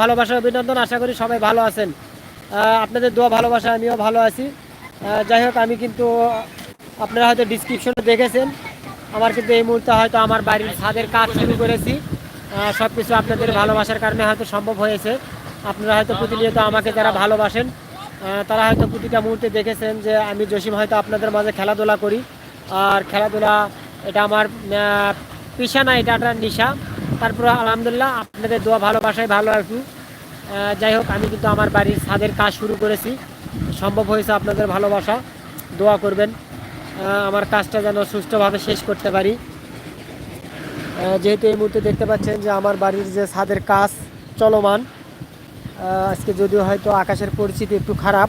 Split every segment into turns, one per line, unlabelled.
ভালোবাসা অভিনন্দন, আশা করি সবাই ভালো আছেন। আপনাদের দোয়া, ভালোবাসা, আমিও ভালো আছি। যাই হোক, আমি কিন্তু আপনারা হয়তো ডিসক্রিপশনে দেখেছেন। আমার কিন্তু এই মুহূর্তে হয়তো আমার বাড়ির ছাদের কাজ শুরু করেছি। সব কিছু আপনাদের ভালোবাসার কারণে হয়তো সম্ভব হয়েছে। আপনারা হয়তো প্রতিনিয়ত আমাকে যারা ভালোবাসেন তারা হয়তো প্রতিটা মুহূর্তে দেখেছেন যে আমি জসিম হয়তো আপনাদের মাঝে খেলাধুলা করি। আর খেলাধুলা, এটা আমার পেশা না, এটা একটা নেশা। তারপরে আলহামদুলিল্লাহ আপনাদের দোয়া ভালোবাসায় ভালো আর কি। যাই হোক, আমি কিন্তু আমার বাড়ির ছাদের কাজ শুরু করেছি। সম্ভব হয়েছে আপনাদের ভালোবাসা, দোয়া করবেন। আমার কাজটা যেন সুষ্ঠুভাবে শেষ করতে পারি। যেহেতু এই মুহূর্তে দেখতে পাচ্ছেন যে আমার বাড়ির যে ছাদের কাজ চলমান আজকে যদিও হয়তো আকাশের পরিস্থিতি একটু খারাপ,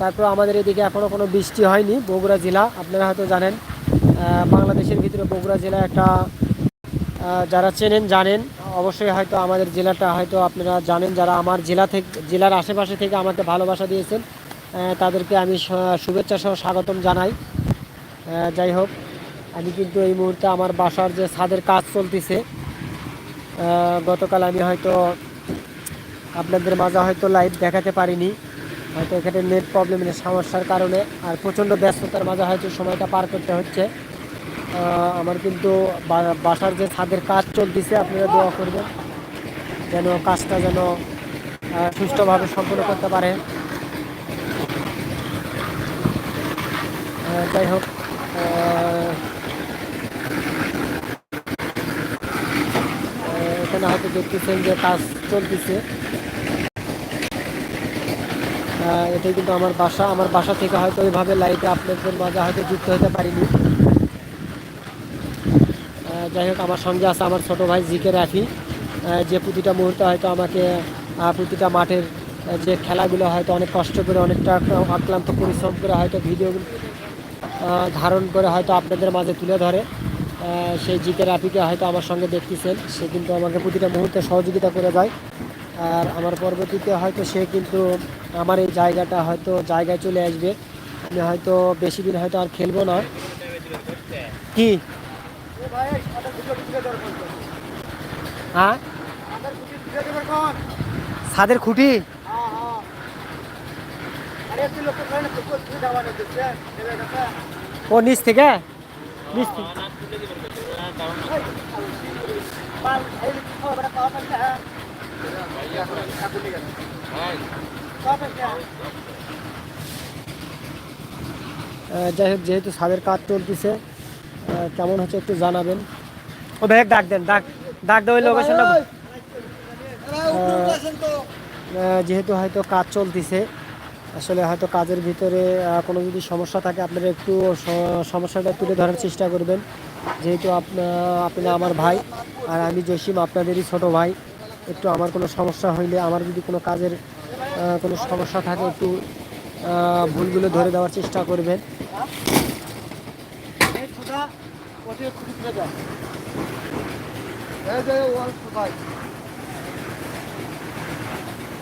তারপর আমাদের এদিকে এখনও কোনো বৃষ্টি হয়নি। বগুড়া জেলা, আপনারা হয়তো জানেন বাংলাদেশের ভিতরে বগুড়া জেলা একটা যারা চেনেন, জানেন, অবশ্যই হয়তো আমাদের জেলাটা হয়তো আপনারা জানেন যারা আমার জেলা থেকে, জেলার আশেপাশে থেকে আমাকে ভালোবাসা দিয়েছেন তাদেরকে আমি শুভেচ্ছা সহ স্বাগতম জানাই। যাই হোক, আমি কিন্তু এই মুহূর্তে আমার বাসার যে ছাদের কাজ চলতেছে গতকাল আমি হয়তো আপনাদের মাঝে হয়তো লাইভ দেখাতে পারিনি, হয়তো এখানে নেট প্রবলেমের সমস্যার কারণে আর প্রচণ্ড ব্যস্ততার মাঝে হয়তো সময়টা পার করতে হচ্ছে। আমার কিন্তু বাসার যে ছাদের কাজ চলতেছে, আপনারা দোয়া করবেন যেন কাজটা যেন সুষ্ঠুভাবে সম্পন্ন করতে পারে। যাই হোক এখানে হয়তো দেখতেছেন যে কাজ চলতেছে। এটাই কিন্তু আমার বাসা। আমার বাসা থেকে হয়তো ওইভাবে লাইটে আপনাদের মাঝে হয়তো যুক্ত হতে পারিনি। যাই হোক, আমার সঙ্গে আছে আমার ছোট ভাই জিকে রাখি যে প্রতিটা মুহূর্তে হয়তো আমাকে প্রতিটা মাঠের যে খেলাগুলো হয়তো অনেক কষ্ট করে, অনেকটা অক্লান্ত পরিশ্রম করে হয়তো ভিডিও ধারণ করে হয়তো আপনাদের মাঝে তুলে ধরে। সেই জিকে রাফিকে হয়তো আমার সঙ্গে দেখতেছেন। সে কিন্তু আমাকে প্রতিটা মুহূর্তে সহযোগিতা করে যায়। আর আমার পরবর্তীতে হয়তো সে কিন্তু আমার এই জায়গাটা হয়তো জায়গায় চলে আসবে। আমি হয়তো বেশি দিন হয়তো আর খেলব না। কি? হ্যাঁ ছাদের খুঁটি? ও নিচ থেকে? নিচ থেকে। আহ, যাই হোক যেহেতু ছাদের কাজ চলতেছে আহ, কেমন হচ্ছে একটু জানাবেন। ও ভাই ডাক দেন ডাক ডাক দেওয়া লোকেশনটা যেহেতু হয়তো কাজ চলতেছে আসলে হয়তো কাজের ভিতরে কোনো যদি সমস্যা থাকে আপনারা একটু সমস্যাটা তুলে ধরার চেষ্টা করবেন। যেহেতু আপনা আপনি আমার ভাই আর আমি জসিম আপনাদেরই ছোট ভাই একটু আমার কোনো সমস্যা হইলে আমার যদি কোনো কাজের কোনো সমস্যা থাকে একটু ভুলগুলো ধরে দেওয়ার চেষ্টা করবেন।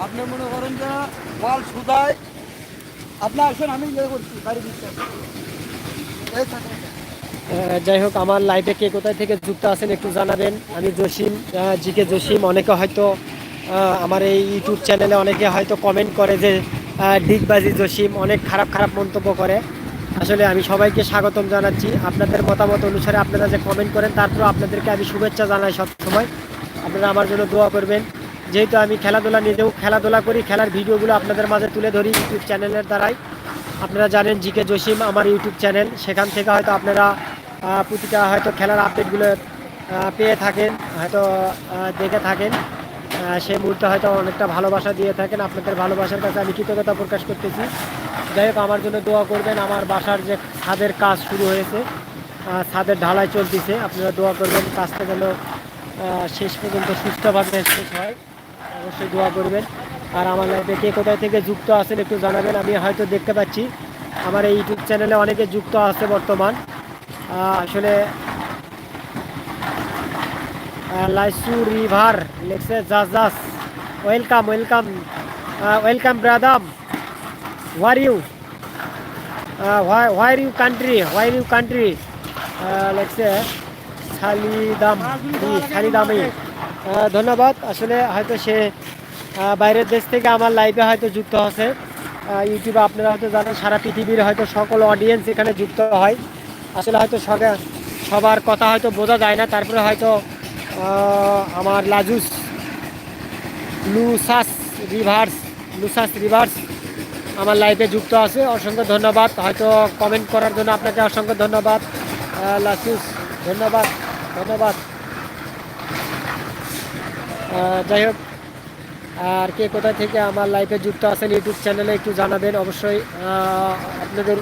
আপনি মনে করেন যে ওয়াল সুদায় আপনি আসেন আমি ইয়ে করছি বাড়ি
যাই হোক আমার লাইভে কে কোথায় থেকে যুক্ত আছেন একটু জানাবেন। আমি জসিম আহ, জিকে জসিম। অনেকে হয়তো আমার এই ইউটিউব চ্যানেলে অনেকে হয়তো কমেন্ট করে যে ডিগবাজি জসিম। অনেক খারাপ খারাপ মন্তব্য করে। আসলে আমি সবাইকে স্বাগতম জানাচ্ছি। আপনাদের মতামত অনুসারে আপনারা যে কমেন্ট করেন তারপর আপনাদেরকে আমি শুভেচ্ছা জানাই সবসময়। আপনারা আমার জন্য দোয়া করবেন। যেহেতু আমি খেলাধুলা নিজেও খেলাধুলা করি, খেলার ভিডিওগুলো আপনাদের মাঝে তুলে ধরি ইউটিউব চ্যানেলের দ্বারাই। আপনারা জানেন জিকে জসিম আমার ইউটিউব চ্যানেল সেখান থেকে হয়তো আপনারা প্রতিটা হয়তো খেলার আপডেটগুলো পেয়ে থাকেন, হয়তো দেখে থাকেন। সেই মুহূর্তে হয়তো অনেকটা ভালোবাসা দিয়ে থাকেন। আপনাদের ভালোবাসার কাছে আমি কৃতজ্ঞতা প্রকাশ করতেছি। যাই হোক, আমার জন্য দোয়া করবেন। আমার বাসার যে ছাদের কাজ শুরু হয়েছে ছাদের ঢালাই চলতেছে। আপনারা দোয়া করবেন, কাজটা যেন শেষ পর্যন্ত সুস্থভাবে শেষ হয়। অবশ্যই দোয়া করবেন। আর আমার লাইফে কে কোথায় থেকে যুক্ত আছেন একটু জানাবেন। আমি হয়তো দেখতে পাচ্ছি, আমার এই ইউটিউব চ্যানেলে অনেকে যুক্ত আছে বর্তমান। আসলে লাইসু রিভার লেখছে জাস জাস welcome welcome welcome brother. Where you where you country where you country লেখছে সালিদাম সালিদামি ধন্যবাদ আসলে হয়তো সে আহ, বাইরের দেশ থেকে আমার লাইভে হয়তো যুক্ত আহ, ইউটিউবে আপনারা হয়তো জানেন সারা পৃথিবীর হয়তো সকল অডিয়েন্স এখানে যুক্ত হয়। আসলে হয়তো সবে- সবার কথা হয়তো বোঝা যায় না। তারপরে হয়তো আহ, আমার লাজুস লুসাস রিভার্স লুসাস রিভার্স আমার লাইফে যুক্ত আছে। অসংখ্য ধন্যবাদ। হয়তো কমেন্ট করার জন্য আপনাকে অসংখ্য ধন্যবাদ। লাসুস ধন্যবাদ ধন্যবাদ। যাই হোক, আর কে কোথা থেকে আমার লাইফে যুক্ত আছেন ইউটিউব চ্যানেলে একটু জানাবেন। অবশ্যই আপনাদের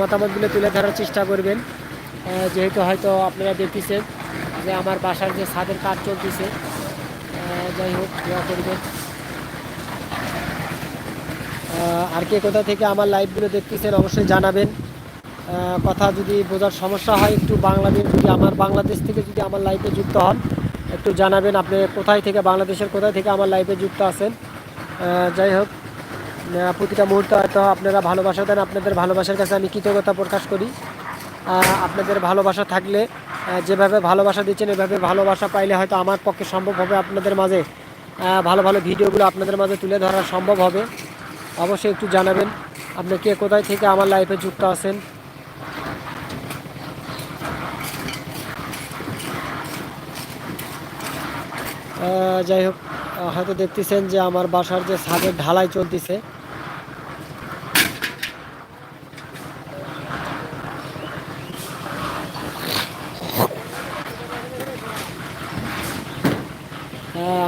মতামতগুলো তুলে ধরার চেষ্টা করবেন। যেহেতু হয়তো আপনারা দেখতেছেন যে আমার বাসার যে ছাদের কাজ চলতেছে। যাই হোক, দোয়া করবেন। আর কে কোথা থেকে আমার লাইভগুলো দেখতেছেন অবশ্যই জানাবেন। কথা যদি বোঝার সমস্যা হয়, একটু বাংলাদেশ যদি আমার বাংলাদেশ থেকে যদি আমার লাইভে যুক্ত হন, একটু জানাবেন আপনি কোথায় থেকে, বাংলাদেশের কোথায় থেকে আমার লাইভে যুক্ত আছেন। যাই হোক প্রতিটা মুহূর্তে হয়তো আপনারা ভালোবাসা দেন, আপনাদের ভালোবাসার কাছে আমি কৃতজ্ঞতা প্রকাশ করি। আপনাদের ভালোবাসা থাকলে যেভাবে ভালোবাসা দিচ্ছেন, এভাবে ভালোবাসা পাইলে হয়তো আমার পক্ষে সম্ভব হবে আপনাদের মাঝে। ভালো ভালো ভিডিওগুলো আপনাদের মাঝে তুলে ধরা সম্ভব হবে। অবশ্যই একটু জানাবেন। আপনি কে কোথায় থেকে আমার লাইফে যুক্ত আছেন? যাই হোক হয়তো দেখতেছেন যে আমার বাসার যে ছাদের ঢালাই চলতেছে।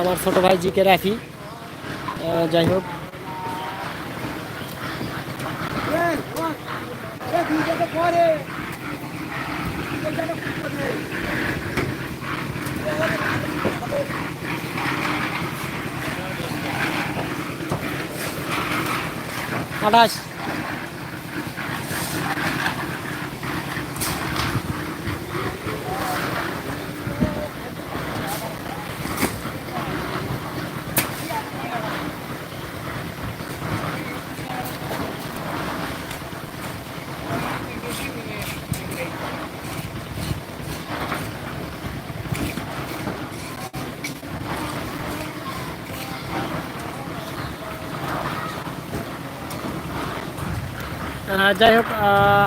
আমার ছোট ভাই জিকে রাখি যাই হোক
এই, ওয়া, এই দুইটাকে পরে। এইটাকে পরে।
আঠাশ যাই হোক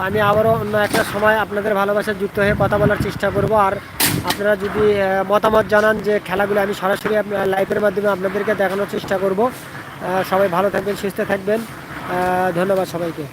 আমি আবারও অন্য একটা সময় আপনাদের ভালোবাসা যুক্ত হয়ে কথা বলার চেষ্টা করব। আর আপনারা যদি মতামত জানান যে খেলাগুলো আমি সরাসরি লাইভের মাধ্যমে আপনাদেরকে দেখানোর চেষ্টা করব। সবাই ভালো থাকবেন, সুস্থ থাকবেন। ধন্যবাদ সবাইকে।